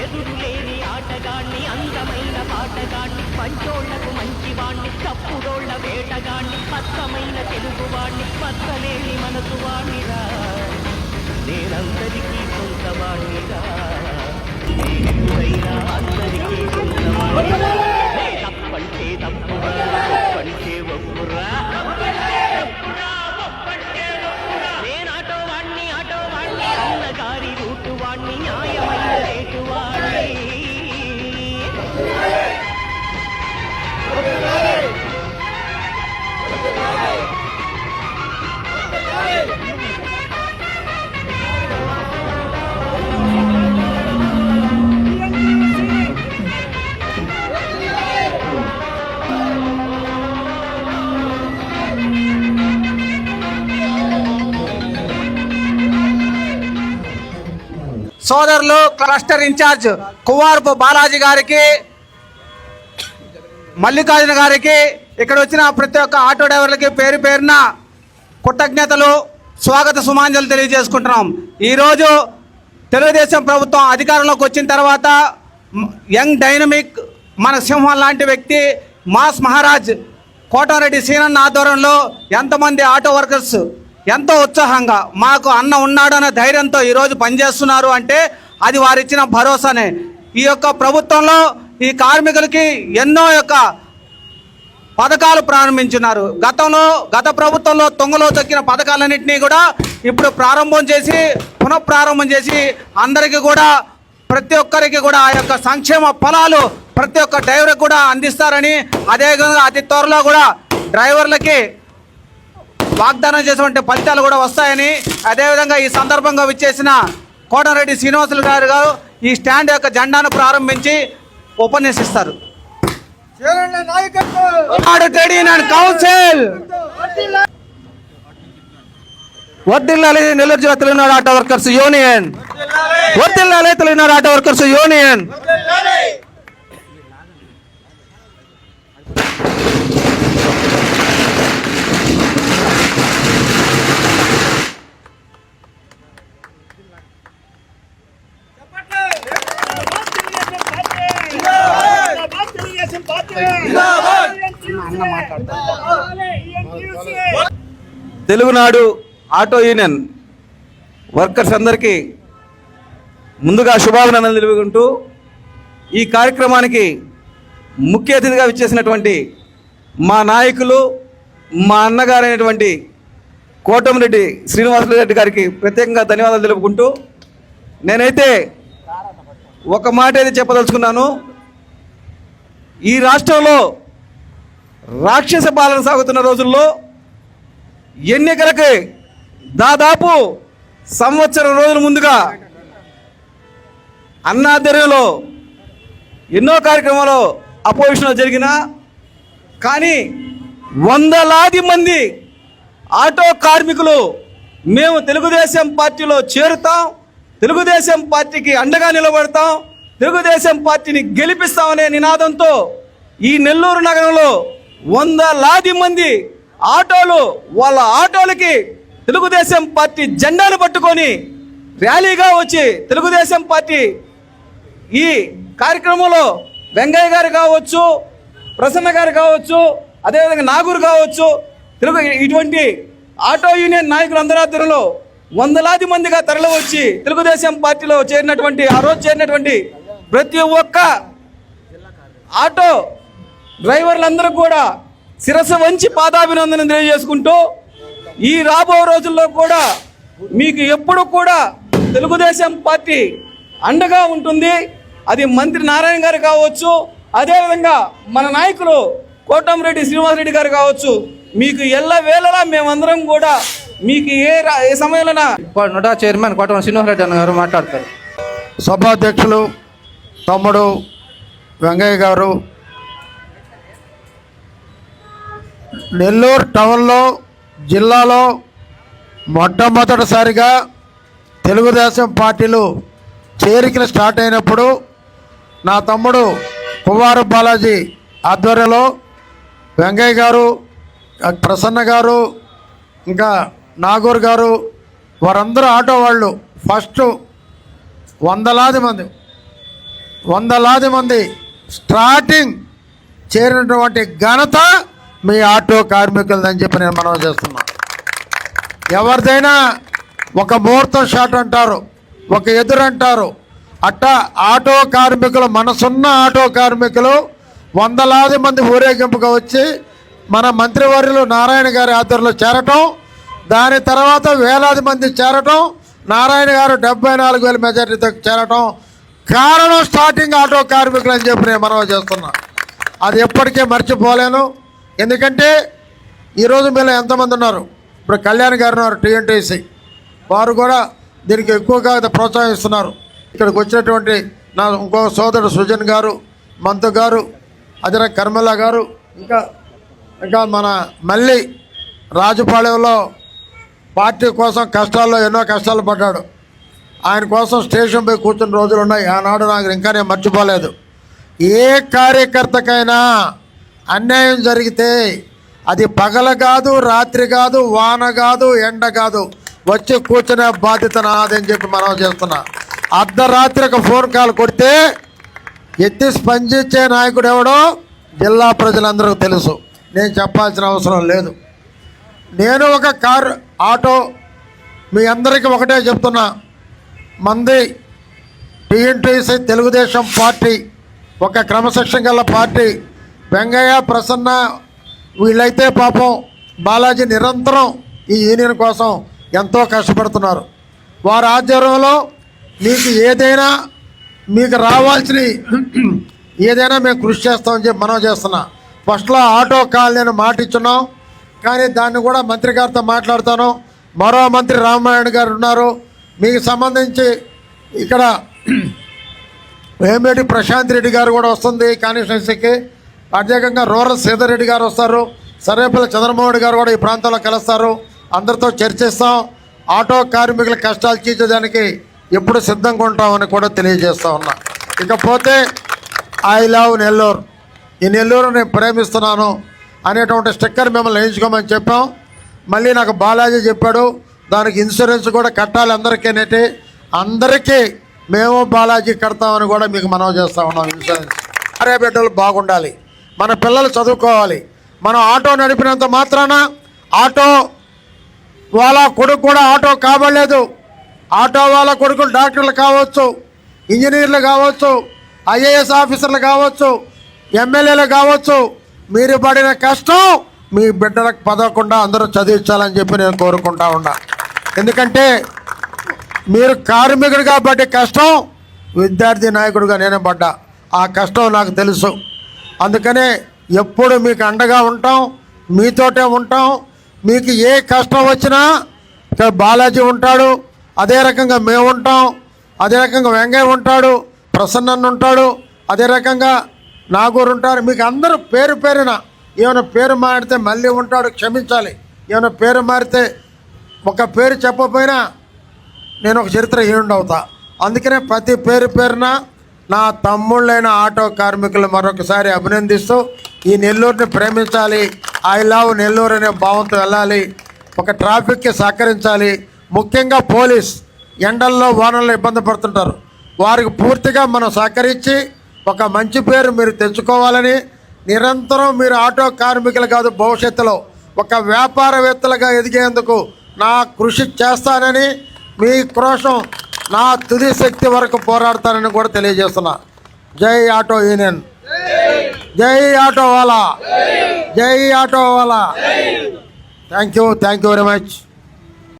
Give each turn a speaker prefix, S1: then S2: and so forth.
S1: ఎదురు లేని ఆటగాణ్ణి అందమైన పాటగాణ్ణి పంచోళ్ళకు మంచివాణ్ణి తప్పుడోళ్ళ వేటగాణ్ణి పచ్చమైన తెలుగువాణ్ణి స్పష్టలేని మనసు వాణిరా నేనందరికీ కొంత వాణిరా అందరికీ సొంతవాణిరా తప్పంటే తప్పురా తప్పంటే ఒప్పురా
S2: సోదరులు క్లస్టర్ ఇన్ఛార్జ్ కువార్పు బాలాజీ గారికి మల్లికార్జున గారికి ఇక్కడ వచ్చిన ప్రతి ఒక్క ఆటో డ్రైవర్లకి పేరు పేరున కృతజ్ఞతలు స్వాగత సుమాంజలు తెలియజేసుకుంటున్నాం. ఈరోజు తెలుగుదేశం ప్రభుత్వం అధికారంలోకి వచ్చిన తర్వాత యంగ్ డైనమిక్ మన సింహం లాంటి వ్యక్తి మాస్ మహారాజ్ కోటారెడ్డి సీనన్న ఆధ్వర్యంలో ఎంతమంది ఆటో వర్కర్స్ ఎంతో ఉత్సాహంగా మాకు అన్న ఉన్నాడనే ధైర్యంతో ఈరోజు పనిచేస్తున్నారు అంటే అది వారిచ్చిన భరోసానే. ఈ యొక్క ప్రభుత్వంలో ఈ కార్మికులకి ఎన్నో యొక్క పథకాలు ప్రారంభించున్నారు. గతంలో గత ప్రభుత్వంలో తొంగలో తొక్కిన పథకాలన్నింటినీ కూడా ఇప్పుడు ప్రారంభం చేసి పునఃప్రారంభం చేసి అందరికీ కూడా ప్రతి ఒక్కరికి కూడా ఆ యొక్క సంక్షేమ ఫలాలు ప్రతి ఒక్క డ్రైవర్కి కూడా అందిస్తారని అదేవిధంగా అతి త్వరలో కూడా డ్రైవర్లకి వాగ్దానం చేసినటువంటి ఫలితాలు కూడా వస్తాయని అదేవిధంగా ఈ సందర్భంగా విచ్చేసిన కోటరెడ్డి శ్రీనివాసులు గారు గారు ఈ స్టాండ్ యొక్క జెండాను ప్రారంభించి ఉపన్యసిస్తారు. వర్దిల్లాలి నెల్లూరు జిల్లా తెలుగునాడు ఆటో వర్కర్స్ యూనియన్. వర్దిల్లాలి Telugunadu auto workers union. Telugunadu auto union workers అందరికీ ముందుగా శుభాభినందనలు తెలుపుకుంటూ ఈ కార్యక్రమానికి ముఖ్య అతిథిగా విచ్చేసినటువంటి మా నాయకులు మా అన్నగారైనటువంటి కోటమిరెడ్డి శ్రీనివాసరెడ్డి రెడ్డి గారికి ప్రత్యేకంగా ధన్యవాదాలు తెలుపుకుంటూ నేనైతే ఒక మాట అయితే చెప్పదలుచుకున్నాను. ఈ రాష్ట్రంలో రాక్షస పాలన సాగుతున్న రోజుల్లో ఎన్నికలకి దాదాపు సంవత్సరం రోజుల ముందుగా అన్నాధ్వర్యంలో ఎన్నో కార్యక్రమాలు అపోజిషన్లో జరిగిన కానీ వందలాది మంది ఆటో కార్మికులు మేము తెలుగుదేశం పార్టీలో చేరుతాం తెలుగుదేశం పార్టీకి అండగా నిలబడతాం తెలుగుదేశం పార్టీని గెలిపిస్తామనే నినాదంతో ఈ నెల్లూరు నగరంలో వందలాది మంది ఆటోలు వాళ్ళ ఆటోలకి తెలుగుదేశం పార్టీ జెండాలు పట్టుకొని ర్యాలీగా వచ్చి తెలుగుదేశం పార్టీ ఈ కార్యక్రమంలో వెంగయ్య గారు కావచ్చు ప్రసన్న గారు కావచ్చు అదేవిధంగా నాగూరు కావచ్చు తెలుగు ఇటువంటి ఆటో యూనియన్ నాయకులు అందరాధ్వర్యంలో వందలాది మందిగా తరలి వచ్చి తెలుగుదేశం పార్టీలో చేరినటువంటి ఆ రోజు చేరినటువంటి ప్రతి ఒక్క ఆటో డ్రైవర్లందరూ కూడా శిరస్సు వంచి పాదాభినందన తెలియజేసుకుంటూ ఈ రాబో రోజుల్లో కూడా మీకు ఎప్పుడు కూడా తెలుగుదేశం పార్టీ అండగా ఉంటుంది. అది మంత్రి నారాయణ గారు కావచ్చు అదేవిధంగా మన నాయకులు కోటంరెడ్డి శ్రీనివాసరెడ్డి గారు కావచ్చు మీకు ఎల్ల వేళలా మేమందరం కూడా మీకు ఏ రా- ఏ సమయంలోనా
S3: నోటా చైర్మన్ కోటమ శ్రీనివాసరెడ్డి అన్న గారు మాట్లాడతారు.
S4: సభాధ్యక్షులు తమ్ముడు వెంగయ్య గారు నెల్లూరు టౌన్లో జిల్లాలో మొట్టమొదటిసారిగా తెలుగుదేశం పార్టీలు చేరికలు స్టార్ట్ అయినప్పుడు నా తమ్ముడు కుమారు బాలాజీ ఆధ్వర్యంలో వెంగయ్య గారు ప్రసన్న గారు ఇంకా నాగూర్ గారు వారందరూ ఆటో వాళ్ళు ఫస్ట్ వందలాది మంది వందలాది మంది స్టార్టింగ్ చేరినటువంటి ఘనత మీ ఆటో కార్మికులదని చెప్పి నేను మనం చేస్తున్నాను ఎవరిదైనా ఒక ముహూర్తం షాట్ అంటారు ఒక ఎదురంటారు అట్ట అట్టా ఆటో కార్మికులు మనసున్న ఆటో కార్మికులు వందలాది మంది ఊరేగింపుగా వచ్చి మన మంత్రివర్యులు నారాయణ గారి ఆధ్వర్యంలో చేరటం దాని తర్వాత వేలాది మంది చేరటం నారాయణ గారు డెబ్బై నాలుగు వేల మెజారిటీతో చేరటం కారణం స్టార్టింగ్ ఆటో కార్మికులు అని చెప్పి నేను మనవి చేస్తున్నా. అది ఎప్పటికీ మర్చిపోలేను. ఎందుకంటే ఈరోజు మీలో ఎంతమంది ఉన్నారు? ఇప్పుడు కళ్యాణ్ గారు ఉన్నారు టీఎన్టీసీ. వారు కూడా దీనికి ఎక్కువగా ప్రోత్సహిస్తున్నారు. ఇక్కడికి వచ్చినటువంటి నా ఇంకో సోదరుడు సృజన్ గారు మంతు గారు అదే కర్మల గారు ఇంకా ఇంకా మన మళ్ళీ రాజుపాళెంలో పార్టీ కోసం కష్టాల్లో ఎన్నో కష్టాలు పడ్డాడు. ఆయన కోసం స్టేషన్ పోయి కూర్చున్న రోజులు ఉన్నాయి ఆనాడు నాకు ఇంకా నేను మర్చిపోలేదు. ఏ కార్యకర్తకైనా అన్యాయం జరిగితే అది పగల కాదు రాత్రి కాదు వాన కాదు ఎండ కాదు. వచ్చి కూర్చునే బాధ్యత నాదని చెప్పి మనం చేస్తున్నా. అర్ధరాత్రి ఒక ఫోన్ కాల్ కొడితే ఎత్తి స్పందించే నాయకుడు ఎవడో జిల్లా ప్రజలందరికీ తెలుసు. నేను చెప్పాల్సిన అవసరం లేదు. నేను ఒక కారు ఆటో మీ అందరికీ ఒకటే చెప్తున్నా. మంది టీఎన్టీసీ తెలుగుదేశం పార్టీ ఒక క్రమశిక్షణ గల పార్టీ వెంగయ్య ప్రసన్న వీళ్ళైతే పాపం బాలాజీ నిరంతరం ఈ యూనియన్ కోసం ఎంతో కష్టపడుతున్నారు. వారి ఆధ్వర్యంలో మీకు ఏదైనా మీకు రావాల్సిన ఏదైనా మేము కృషి చేస్తామని చెప్పి మనం చేస్తున్నా. ఫస్ట్లో ఆటో కాలనీ మాట ఇచ్చున్నాం కానీ దాన్ని కూడా మంత్రి గారితో మాట్లాడతాను. మరో మంత్రి రామాయణ గారు ఉన్నారు. మీకు సంబంధించి ఇక్కడ వేమిరెడ్డి ప్రశాంత్ రెడ్డి గారు కూడా వస్తుంది కాన్స్టిట్యున్సీకి. ప్రత్యేకంగా రూరల్ సీతారెడ్డి గారు వస్తారు. సర్వేపల్లి చంద్రమోహన్ గారు కూడా ఈ ప్రాంతంలో కలుస్తారు. అందరితో చర్చిస్తాం. ఆటో కార్మికుల కష్టాలు తీర్చేదానికి ఎప్పుడు సిద్ధంగా ఉంటామని కూడా తెలియజేస్తా ఉన్నా. ఇకపోతే ఐ లవ్ నెల్లూరు ఈ నెల్లూరు నేను ప్రేమిస్తున్నాను అనేటువంటి స్టిక్కర్ మిమ్మల్ని వేయించుకోమని చెప్పాం. మళ్ళీ నాకు బాలాజీ చెప్పాడు దానికి ఇన్సూరెన్స్ కూడా కట్టాలి అందరికీ అనేటి అందరికీ మేము బాలాజీ కడతామని కూడా మీకు మనవి చేస్తా ఉన్నాం ఇన్సూరెన్స్. అరే బిడ్డలు బాగుండాలి. మన పిల్లలు చదువుకోవాలి. మనం ఆటో నడిపినంత మాత్రాన ఆటో వాళ్ళ కొడుకు కూడా ఆటో కాబడలేదు. ఆటో వాళ్ళ కొడుకులు డాక్టర్లు కావచ్చు ఇంజనీర్లు కావచ్చు ఐఏఎస్ ఆఫీసర్లు కావచ్చు ఎమ్మెల్యేలు కావచ్చు. మీరు పడిన కష్టం మీ బిడ్డలకు పదవకుండా అందరూ చదివించాలని చెప్పి నేను కోరుకుంటా ఉన్నా. ఎందుకంటే మీరు కార్మికుడిగా పడ్డ కష్టం విద్యార్థి నాయకుడిగా నేనే పడ్డా. ఆ కష్టం నాకు తెలుసు. అందుకనే ఎప్పుడు మీకు అండగా ఉంటాం మీతోటే ఉంటాం. మీకు ఏ కష్టం వచ్చినా ఇక్కడ బాలాజీ ఉంటాడు అదే రకంగా మేము ఉంటాం అదే రకంగా వెంగయ్య ఉంటాడు ప్రసన్నన్ ఉంటాడు అదే రకంగా నాగూరు ఉంటారు. మీకు అందరూ పేరు పేరున ఏమైనా పేరు మారితే మళ్ళీ ఉంటాడు క్షమించాలి. ఏమైనా పేరు మారితే ఒక పేరు చెప్పకపోయినా నేను ఒక చరిత్ర హీనుడు అవుతా అందుకనే ప్రతి పేరు పేరున నా తమ్ముళ్ళైన ఆటో కార్మికులు మరొకసారి అభినందిస్తూ ఈ నెల్లూరుని ప్రేమించాలి. ఐ లవ్ నెల్లూరు అనే భావంతో వెళ్ళాలి. ఒక ట్రాఫిక్కి సహకరించాలి. ముఖ్యంగా పోలీస్ ఎండల్లో వానల్లో ఇబ్బంది పడుతుంటారు. వారికి పూర్తిగా మనం సహకరించి ఒక మంచి పేరు మీరు తెచ్చుకోవాలని నిరంతరం మీరు ఆటో కార్మికులు కాదు భవిష్యత్తులో ఒక వ్యాపారవేత్తలుగా ఎదిగేందుకు నా కృషి చేస్తానని మీ క్రోషం నా తుది శక్తి వరకు పోరాడతానని కూడా తెలియజేస్తున్నా. జై ఆటో యూనియన్. జై ఆటో వాలా. జై auto Wala. Thank you thank you very much